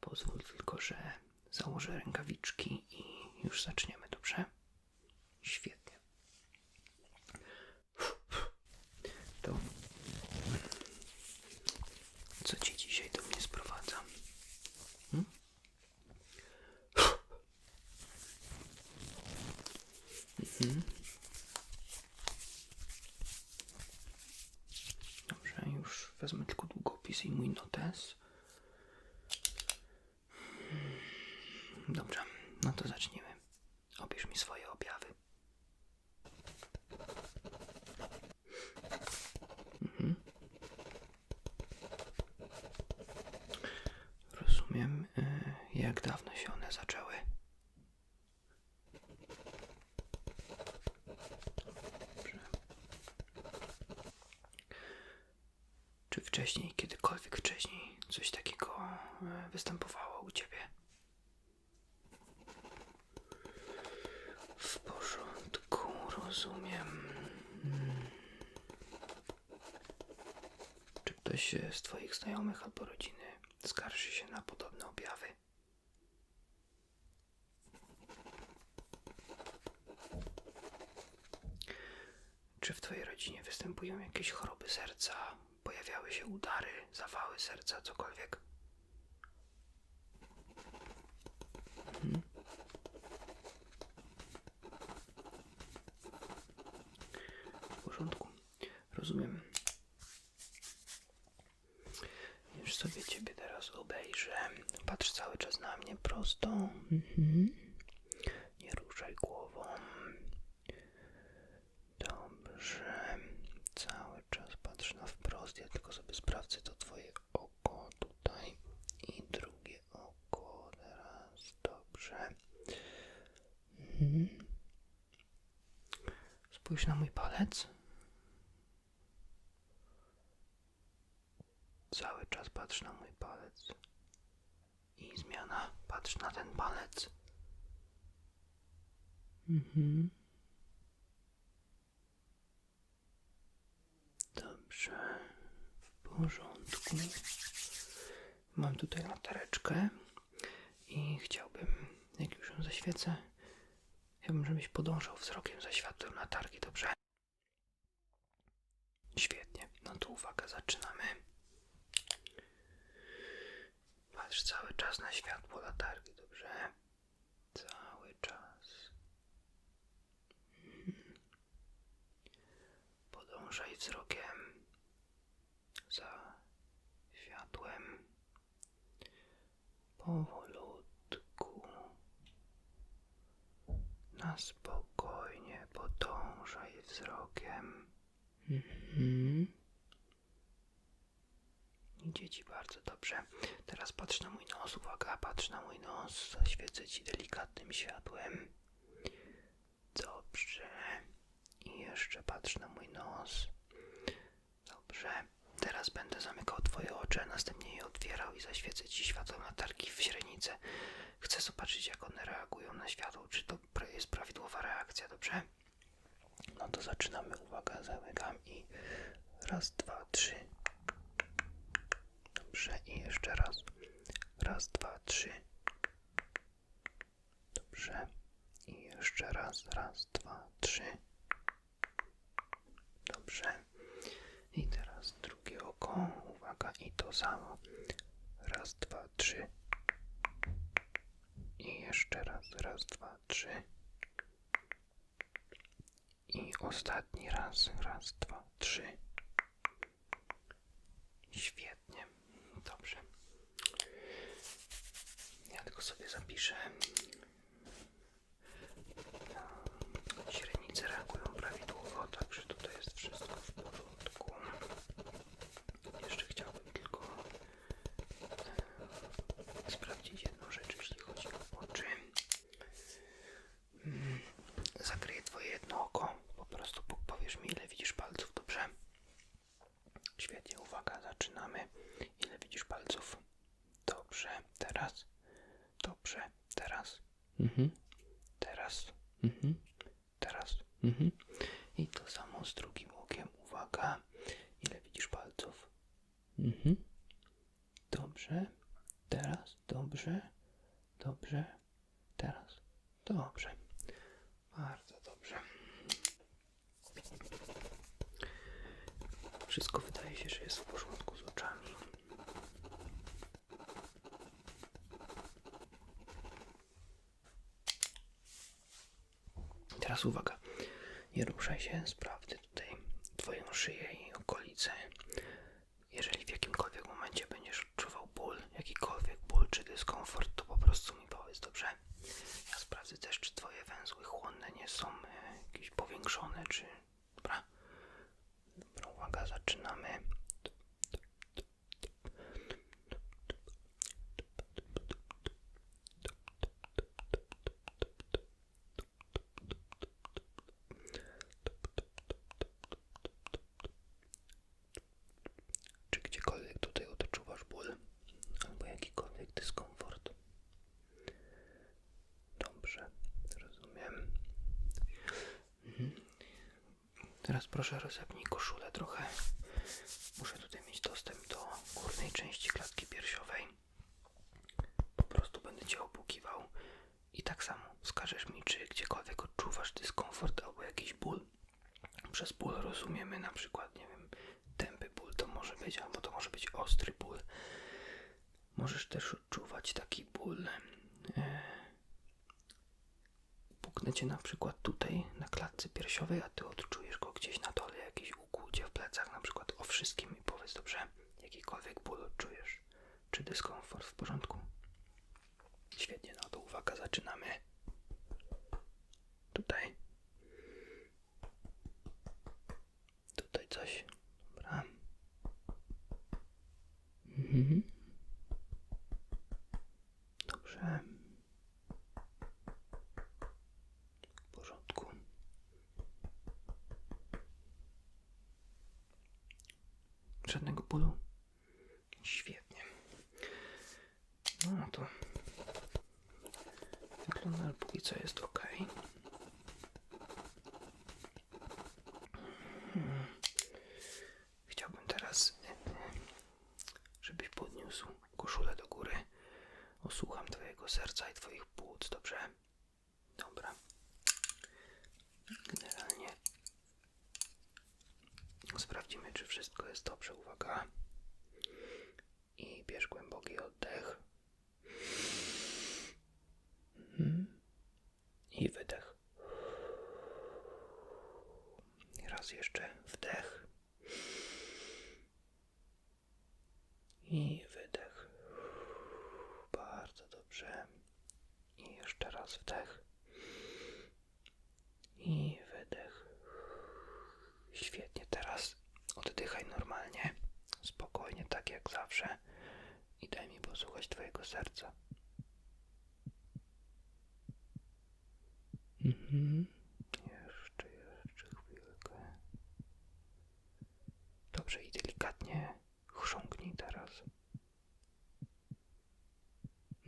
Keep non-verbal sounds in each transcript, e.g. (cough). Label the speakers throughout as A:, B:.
A: Pozwól tylko, że założę rękawiczki i już zaczniemy, dobrze? Świetnie. To co cię dzisiaj do mnie sprowadza? Hmm? Mhm. Dobrze, już wezmę tylko długopis i mój notes. Dobrze, no to zacznijmy. Opisz mi swoje objawy. Mhm. Rozumiem, y, jak dawno się one zaczęły. Dobrze. Czy wcześniej, kiedykolwiek wcześniej, coś takiego y, występowało u ciebie? W porządku, rozumiem. Czy ktoś z Twoich znajomych albo rodziny skarży się na podobne objawy? Czy w Twojej rodzinie występują jakieś choroby serca? Pojawiały się udary, zawały serca, cokolwiek? Mhm. W porządku. Rozumiem. Już sobie ciebie teraz obejrzę. Patrz cały czas na mnie prosto. Mhm. Nie ruszaj głową. Dobrze. Cały czas patrz na wprost. Ja tylko sobie sprawdzę to twoje oko tutaj. I drugie oko teraz. Dobrze. Mhm. Spójrz na mój palec. Cały czas patrz na mój palec. I zmiana. Patrz na ten palec. Mhm. Dobrze. W porządku. Mam tutaj latareczkę i chciałbym, jak już ją zaświecę, chciałbym, żebyś podążał wzrokiem za światłem latarki, dobrze? Świetnie. No to uwaga, zaczynamy. Patrz cały czas na światło latarki, dobrze? Cały czas. Podążaj wzrokiem za światłem. Powolutku. Na spokojnie podążaj wzrokiem. Mhm. Idzie ci bardzo dobrze. Teraz patrz na mój nos, uwaga, patrz na mój nos. Zaświecę ci delikatnym światłem. Dobrze. I jeszcze patrz na mój nos. Dobrze. Teraz będę zamykał twoje oczy, a następnie je otwierał i zaświecę ci światłem latarki w źrenice. Chcę zobaczyć, jak one reagują na światło. Czy to jest prawidłowa reakcja, dobrze? No to zaczynamy. Uwaga, zamykam i raz, dwa, trzy. Dobrze, i jeszcze raz. Raz, dwa, trzy. Dobrze. I jeszcze raz. Raz, dwa, trzy. Dobrze. I teraz drugie oko. Uwaga, i to samo. Raz, dwa, trzy. I jeszcze raz. Raz, dwa, trzy. I ostatni raz. Raz, dwa, trzy. Świetnie. Dobrze. Ja tylko sobie zapiszę. Źrenice reagują prawidłowo, także tutaj jest wszystko w porządku. Jeszcze chciałbym tylko e, sprawdzić jedną rzecz, jeśli chodzi o oczy. Mm, Zakryję twoje jedno oko. Po prostu po- powiesz mi, ile widzisz palców, dobrze? Świetnie, uwaga, zaczynamy. Ile widzisz palców? Dobrze, teraz. Dobrze, teraz. Mhm. Teraz. Mhm. Teraz. Mhm. I to samo z drugim okiem. Uwaga. Ile widzisz palców? Mhm. Dobrze. Teraz, dobrze, dobrze, teraz, dobrze. Bardzo dobrze. Wszystko wydaje się, że jest w porządku z oczami. Teraz uwaga. Nie ruszaj się, sprawdzę tutaj Twoją szyję i okolice. Jeżeli w jakimkolwiek momencie będziesz odczuwał ból, jakikolwiek ból czy dyskomfort, to po prostu mi powiedz, dobrze? Ja sprawdzę też, czy Twoje węzły chłonne nie są e, jakieś powiększone, czy... Dobra? Dobra, uwaga, zaczynamy. Czy gdziekolwiek tutaj odczuwasz ból albo jakikolwiek dyskomfort? Dobrze, rozumiem. Mhm. Teraz proszę rozepnij koszulę trochę. Muszę tutaj mieć dostęp do górnej części klatki piersiowej. Po prostu będę cię opłukiwał i tak samo wskażesz mi, czy gdziekolwiek odczuwasz dyskomfort albo jakiś ból. Przez ból rozumiemy na przykład, nie wiem, tępy ból to może być, albo to może być ostry ból. Możesz też odczuwać taki ból. E, puknę cię na przykład tutaj na klatce piersiowej, a ty odczujesz go gdzieś na dole, jakieś ukłucie w plecach, na przykład o wszystkim mi powiedz, dobrze? Jakikolwiek ból odczujesz, czy dyskomfort w porządku? Świetnie, no to uwaga, zaczynamy. Tutaj. Tutaj coś. Dobra. Mhm. Dobrze. W porządku. Żadnego bólu? Świetnie. No to wygląda, ale póki co jest ok. Hmm. Chciałbym teraz, żebyś podniósł koszulę do góry. Osłucham twojego serca i twoich płuc, dobrze? Dobra. Generalnie sprawdzimy, czy wszystko jest dobrze. Uwaga. I bierz głęboki oddech. Mhm. I wydech. I raz jeszcze wdech. I wydech. Bardzo dobrze. I jeszcze raz wdech. I wydech. Świetnie. Teraz oddychaj normalnie, spokojnie, tak jak zawsze. I daj mi posłuchać Twojego serca. Mhm. Jeszcze, jeszcze chwilkę. Dobrze i delikatnie chrząknij teraz.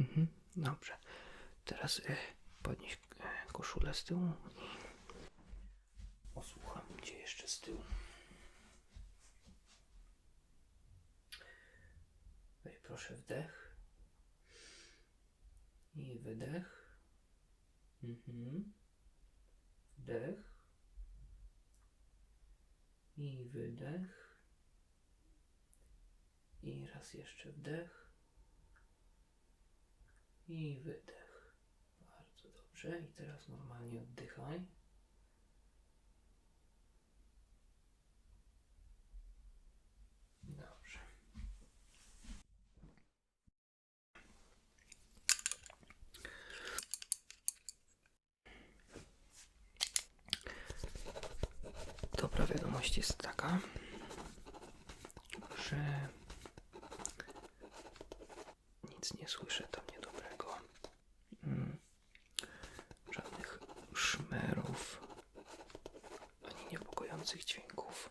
A: Mhm. Dobrze. Teraz y, podnieś y, koszulę z tyłu i posłucham cię jeszcze z tyłu. Weź proszę wdech i wydech. Mhm. Wdech i wydech. I raz jeszcze wdech i wydech. Bardzo dobrze. I teraz normalnie oddychaj. Dobrze. Dobra wiadomość jest taka, że nic nie słyszę tam niedobrego. Mm. Żadnych szmerów ani niepokojących dźwięków.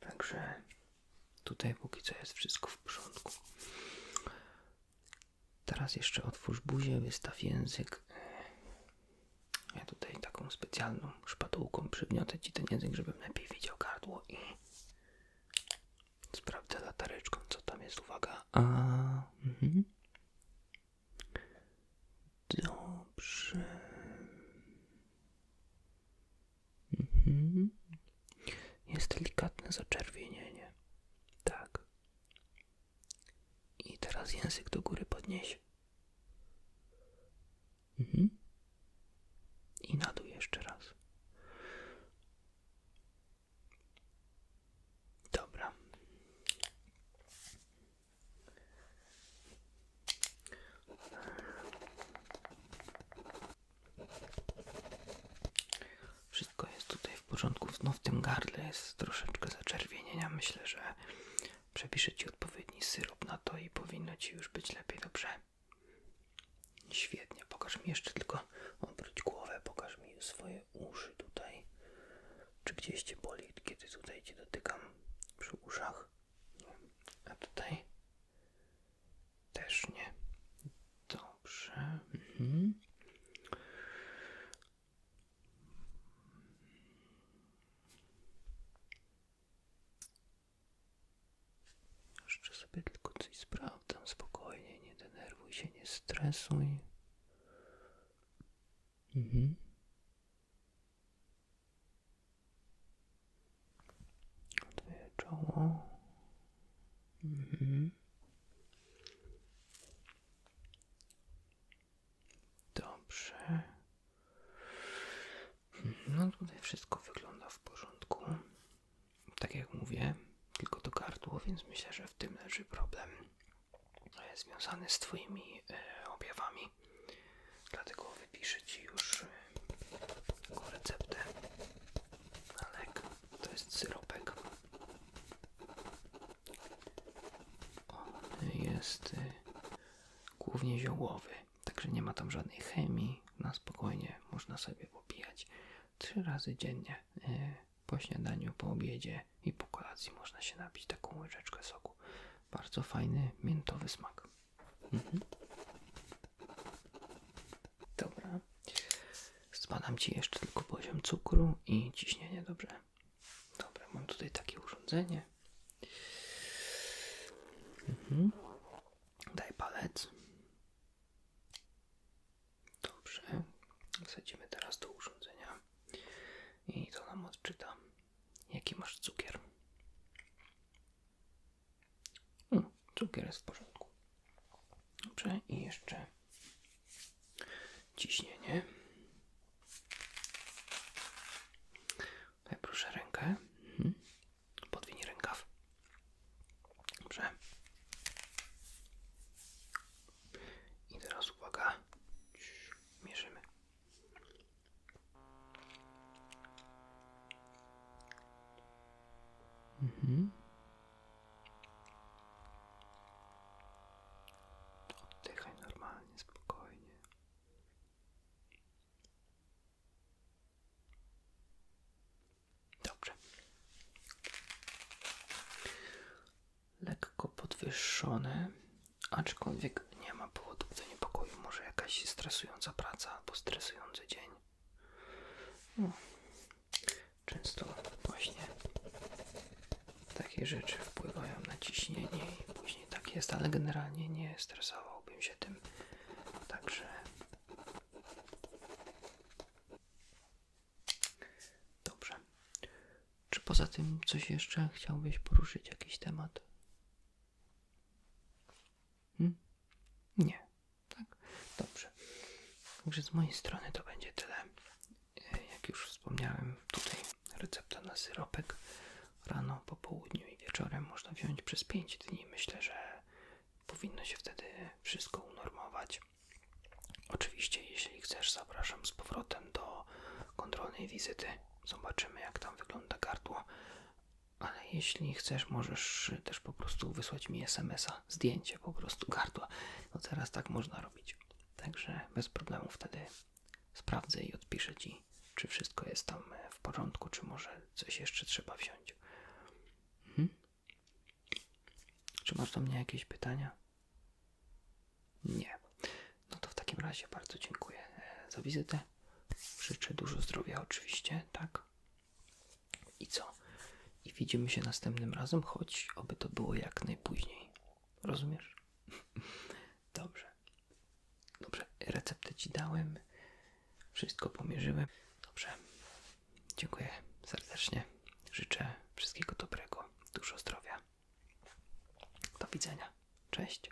A: Także tutaj póki co jest wszystko w porządku. Teraz jeszcze otwórz buzię, wystaw język. Ja tutaj taką specjalną szpatułką przygniotę ci ten język, żebym lepiej widział gardło i sprawdzę latareczką, co tam jest uwaga. A. Mhm. Dobrze. Mhm. Jest delikatne zaczerwienienie. Tak. I teraz język do góry podnieś. Mhm. I na dół jeszcze raz. Dobra. Wszystko jest tutaj w porządku. No w tym gardle jest troszeczkę zaczerwienienia. Myślę, że przepiszę Ci odpowiedni syrop na to i powinno Ci już być lepiej, dobrze? Świetnie. Pokaż mi jeszcze tylko, obróć głowę, pokaż mi swoje uszy tutaj. Czy gdzieś Cię boli, kiedy tutaj Cię dotykam przy uszach? Nie. A tutaj? Też nie. Dobrze. Mhm. Jeszcze sobie tylko coś sprawdzam spokojnie, nie denerwuj się, nie stresuj. Mhm. Twoje czoło. Mhm. Dobrze. No tutaj wszystko wygląda w porządku. Tak jak mówię, tylko to gardło, więc myślę, że w tym leży problem e, związany z Twoimi e, objawami. Dlatego wypiszę Ci już e, taką receptę na lek. To jest syropek. On jest e, głównie ziołowy, także nie ma tam żadnej chemii. Na spokojnie można sobie popijać trzy razy dziennie. e, Po śniadaniu, po obiedzie i po kolacji można się napić taką łyżeczkę soku. Bardzo fajny, miętowy smak. Mhm. Dobra. Zbadam Ci jeszcze tylko poziom cukru i ciśnienie, dobrze? Dobra, mam tutaj takie urządzenie. Mhm. Daj palec. Dobrze. Wsadzimy teraz do urządzenia i to nam odczyta, jaki masz cukier. Mm, cukier jest w porządku. Dobrze, i jeszcze ciśnienie. Tutaj proszę rękę. Mhm. Podwinij rękaw. Dobrze. I teraz uwaga. Mierzymy. Mhm. Oddychaj normalnie, spokojnie. Dobrze. Lekko podwyższone, aczkolwiek nie ma powodów do niepokoju. Może jakaś stresująca praca albo stresujący dzień. No. Często właśnie takie rzeczy wpływają na ciśnienie i później tak jest, ale generalnie nie stresowałbym się tym. Także dobrze. Czy poza tym coś jeszcze chciałbyś poruszyć jakiś temat? Hmm? Nie. Tak? Dobrze. Także z mojej strony to będzie tyle. E, Jak już wspomniałem, tutaj recepta na syropek rano, po południu i wieczorem można wziąć przez 5 dni. Myślę, że powinno się wtedy wszystko unormować. Oczywiście, jeśli chcesz, zapraszam z powrotem do kontrolnej wizyty. Zobaczymy, jak tam wygląda gardło. Ale jeśli chcesz, możesz też po prostu wysłać mi SMS-a, zdjęcie po prostu gardła. No teraz tak można robić. Także bez problemu wtedy sprawdzę i odpiszę ci, czy wszystko jest tam e, w porządku, czy może coś jeszcze trzeba wziąć. Mhm. Czy masz do mnie jakieś pytania? Nie. No to w takim razie bardzo dziękuję e, za wizytę. Życzę dużo zdrowia oczywiście, tak? I co? I widzimy się następnym razem, choć oby to było jak najpóźniej. Rozumiesz? (laughs) Receptę ci dałem. Wszystko pomierzyłem. Dobrze. Dziękuję serdecznie. Życzę wszystkiego dobrego. Dużo zdrowia. Do widzenia. Cześć.